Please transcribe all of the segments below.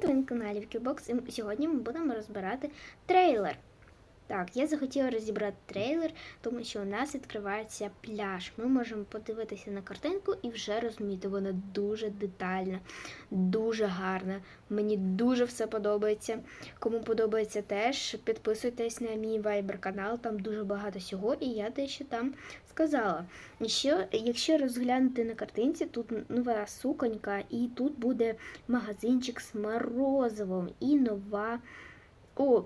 Привіт, ви на каналі і сьогодні ми будемо розбирати трейлер. Так, я захотіла розібрати трейлер, тому що у нас відкривається пляж. Ми можемо подивитися на картинку і вже розуміти, вона дуже детальна, дуже гарна. Мені дуже все подобається. Кому подобається теж, підписуйтесь на мій вайбер канал, там дуже багато всього, і я дещо там сказала. І ще, якщо розглянути на картинці, тут нова суконька, і тут буде магазинчик з морозивом і нова. О,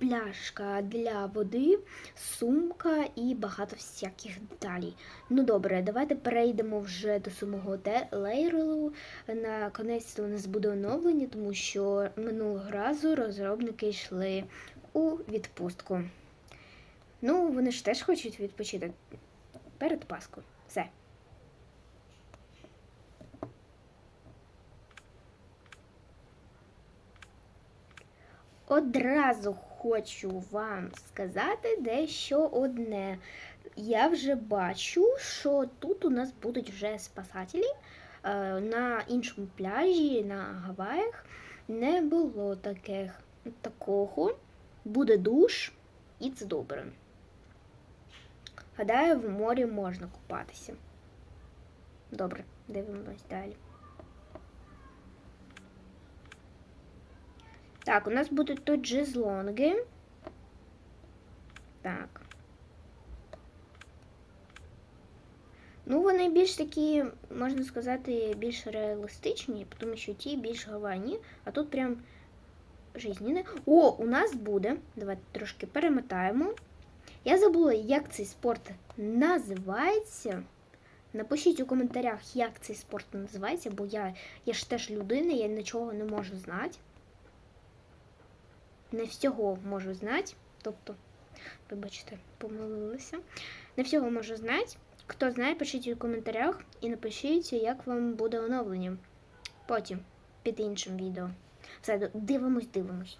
пляшка для води, сумка і багато всяких деталей. Ну добре, давайте перейдемо вже до самого лейрелу. На конець у нас буде оновлення, тому що минулого разу розробники йшли у відпустку. Ну, вони ж теж хочуть відпочити перед Паскою. Все. Одразу хочу вам сказати дещо одне. Я вже бачу, що тут у нас будуть вже спасателі. Е, на іншому пляжі, на Гаваях, не було таких, такого. Буде душ, і це добре. Гадаю, в морі можна купатися. Добре, дивимось далі. Так, у нас будуть тут джезлонги. Так. Ну, вони більш такі, можна сказати, більш реалістичні, тому що ті більш гавані, а тут прям жизненне. О, у нас буде. Давайте трошки перемотаємо. Я забула, як цей спорт називається. Напишіть у коментарях, як цей спорт називається, бо я я ж теж людина, я нічого не можу знати не всього можу знати. Тобто, вибачте, помилилася. Не всього можу знати. Хто знає, пишіть у коментарях і напишіть, як вам буде оновлення. Потім під іншим відео. Все, дивимось, дивимось.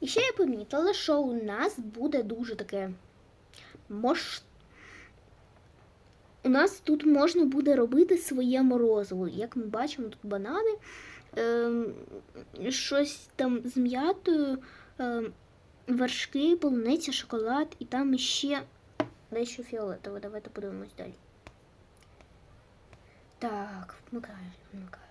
І ще я помітила, що у нас буде дуже таке мощ у нас тут можна буде робити своє морозиво. Як ми бачимо, тут банани, е, щось там з м'ятою, е, вершки, полуниця, шоколад і там ще дещо фіолетове. Давайте подивимось далі. Так, вмикаю, вмикаю.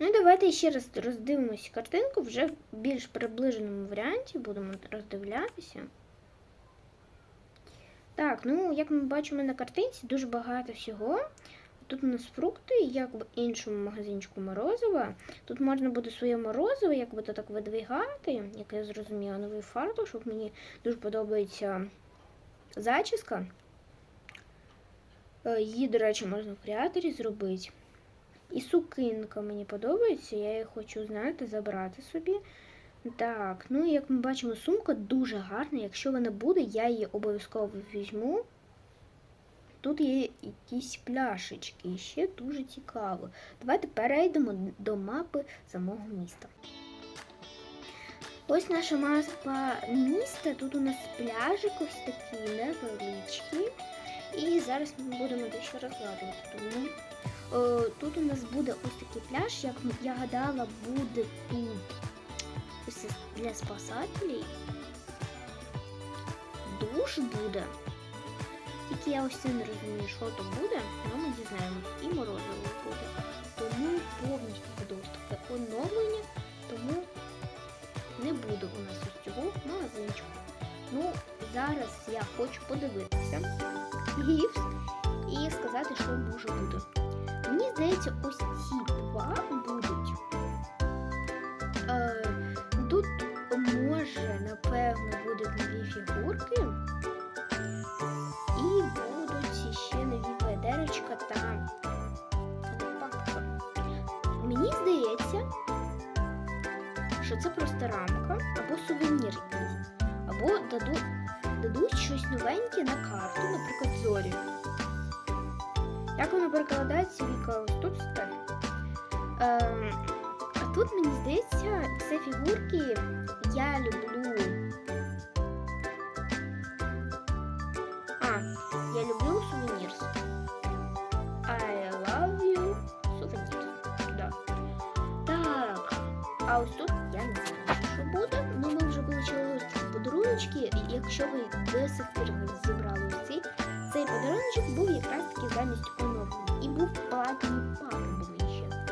Ну давайте ще раз роздивимось картинку вже в більш приближеному варіанті будемо роздивлятися. Так, ну, як ми бачимо на картинці, дуже багато всього. Тут у нас фрукти, як в іншому магазинчику морозива. Тут можна буде своє морозиво, як би то так видвигати, як я зрозуміла, новий фартук, щоб мені дуже подобається зачіска. Е, її, до речі, можна в креаторі зробити. І сукинка мені подобається, я її хочу, знаєте, забрати собі. Так, ну і як ми бачимо, сумка дуже гарна. Якщо вона буде, я її обов'язково візьму. Тут є якісь пляшечки, ще дуже цікаво. Давайте перейдемо до мапи самого міста. Ось наша мапа міста. Тут у нас пляжик ось такі невеличкі. І зараз ми будемо дещо розкладувати. Тому о, тут у нас буде ось такий пляж, як я гадала, буде тут для спасателей. Душ буде. Тільки я ось не розумію, що то буде, але ми дізнаємося. І морозиво буде. Тому повністю буде таке оновлення, тому не буде у нас ось цього магазинчику. Ну, зараз я хочу подивитися і сказати, що може бути. Мені здається, ось ці два це просто рамка або сувенір. Або даду, дадуть щось новеньке на карту, наприклад, зорі. Як воно перекладається віка ось тут сталь. Е, а тут, мені здається, це фігурки я люблю. А, я люблю сувеніри. I love you souvenirs. Да. Так, а ось тут І Якщо ви до сих пір не зібрали ось цей, подаруночок був якраз таки замість оновлення. І був платний пак були ще.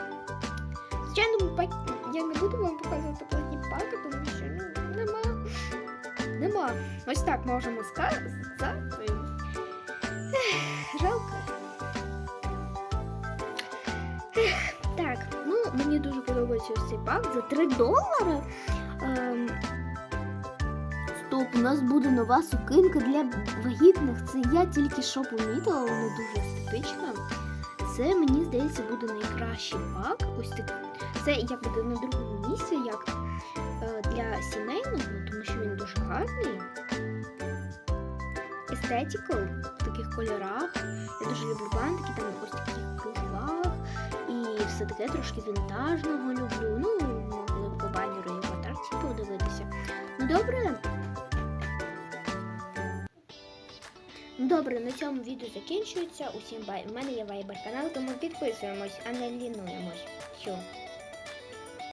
Звичайно, я не буду вам показувати платні паки, тому що ну, нема. Нема. Ось так можемо сказати. Жалко. Так, ну мені дуже подобається ось цей пак за 3 долари. У нас буде нова сукинка для вагітних. Це я тільки що помітила, вона дуже естетична. Це мені здається буде найкращий пак. Ось так. Це як буде на другому місці, як е, для сімейного, тому що він дуже гарний. Естетикал в таких кольорах. Я дуже люблю бантики, там ось таких кружевах. І все таке трошки вінтажного люблю. Ну, могли по банеру і в атракції подивитися. Ну добре. Добре, на цьому відео закінчується. Усім бай. У мене є вайбер канал, тому підписуємось, а не лінуємось. Все.